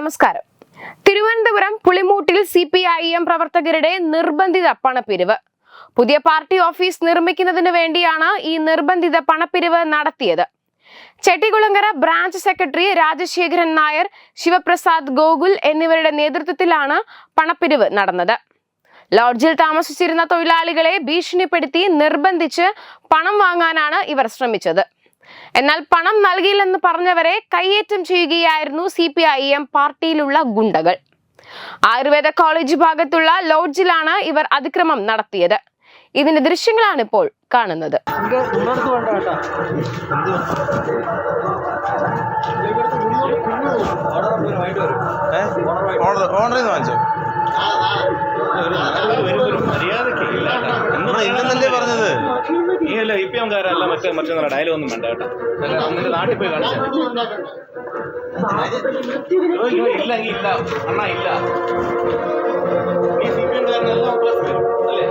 നമസ്കാരം. തിരുവനന്തപുരം പുളിമൂട്ടിൽ C P I M പ്രവർത്തകരുടെ നിർബന്ധിത പണപ്പിരിവ്. പുതിയ പാർട്ടി ഓഫീസ് നിർമ്മിക്കുന്നതിന് വേണ്ടിയാണ് ഈ നിർബന്ധിത പണപ്പിരിവ് നടത്തിയത്. ചെട്ടികുളങ്ങര ബ്രാഞ്ച് സെക്രട്ടറി രാജശേഖരൻ നായർ ശിവപ്രസാദ് ഗോകുൽ എന്നിവരുടെ നേതൃത്വത്തിലാണ് പണപ്പിരിവ് നടന്നത്. ലോഡ്ജിൽ താമസിച്ചിരുന്ന തൊഴിലാളികളെ ഭീഷണിപ്പെടുത്തി നിർബന്ധിച്ച് പണം വാങ്ങാനാണ് ഇവർ ശ്രമിച്ചത്. എന്നാൽ പണം നൽകിയില്ലെന്ന് പറഞ്ഞവരെ കയ്യേറ്റം ചെയ്യുകയായിരുന്നു സി പി ഐ എം പാർട്ടിയിലുള്ള ഗുണ്ടകൾ. ആയുർവേദ കോളേജ് ഭാഗത്തുള്ള ലോഡ്ജിലാണ് ഇവർ അതിക്രമം നടത്തിയത്. ഇതിന്റെ ദൃശ്യങ്ങളാണ് ഇപ്പോൾ കാണുന്നത്. പറഞ്ഞത്? നീ അല്ല ഇ പി മറ്റേ മറ്റേ നല്ല ഡയലോഗ് ഒന്നും വേണ്ട കേട്ടോ. നിന്റെ നാട്ടിൽ പോയി കാണിച്ചാൽ ഇല്ല ഇല്ല. അണ്ണാ ഇല്ല. നീ സി പി എംകാരനല്ല അല്ലേ?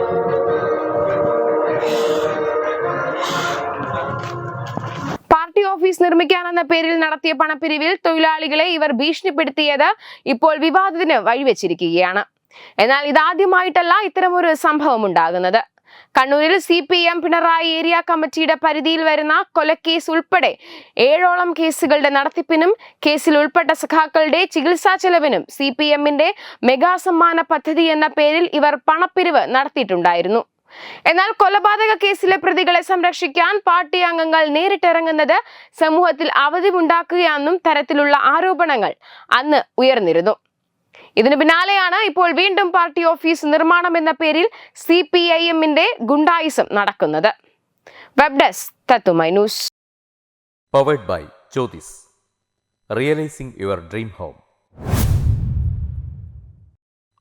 പാർട്ടി ഓഫീസ് നിർമ്മിക്കാനെന്ന പേരിൽ നടത്തിയ പണപ്പിരിവിൽ തൊഴിലാളികളെ ഇവർ ഭീഷണിപ്പെടുത്തിയത് ഇപ്പോൾ വിവാദത്തിന് വഴിവെച്ചിരിക്കുകയാണ്. എന്നാൽ ഇതാദ്യമായിട്ടല്ല ഇത്തരമൊരു സംഭവം ഉണ്ടാകുന്നത്. കണ്ണൂരിൽ C P M Pinarayi area കമ്മിറ്റിയുടെ പരിധിയിൽ വരുന്ന കൊലക്കേസ് ഉൾപ്പെടെ ഏഴോളം കേസുകളുടെ നടത്തിപ്പിനും കേസിൽ ഉൾപ്പെട്ട സഖാക്കളുടെ ചികിത്സാ ചെലവിനും സി പി എമ്മിന്റെ മെഗാ സമ്മാന പദ്ധതി എന്ന പേരിൽ ഇവർ പണപ്പിരിവ് നടത്തിയിട്ടുണ്ടായിരുന്നു. എന്നാൽ കൊലപാതക കേസിലെ പ്രതികളെ സംരക്ഷിക്കാൻ പാർട്ടി അംഗങ്ങൾ നേരിട്ടിറങ്ങുന്നത് സമൂഹത്തിൽ അവധിവുണ്ടാക്കുകയാണെന്നും തരത്തിലുള്ള ആരോപണങ്ങൾ അന്ന് ഉയർന്നിരുന്നു. ഇതിനു പിന്നാലെയാണ് ഇപ്പോൾ വീണ്ടും പാർട്ടി ഓഫീസ് നിർമ്മാണം എന്ന പേരിൽ സി പി ഐ എമ്മിന്റെ ഗുണ്ടായിസം നടക്കുന്നത് വെബ് ഡെസ്ക് തത്തുമൈ news Powered by Jyotis. Realizing your dream home.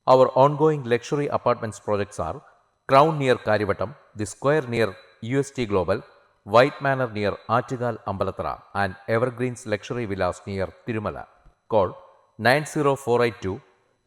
Our ongoing luxury apartments projects are Crown near Karivatam, The Square near UST Global, White Manor near Achigal Ambalatra, and Evergreens Luxury Villas near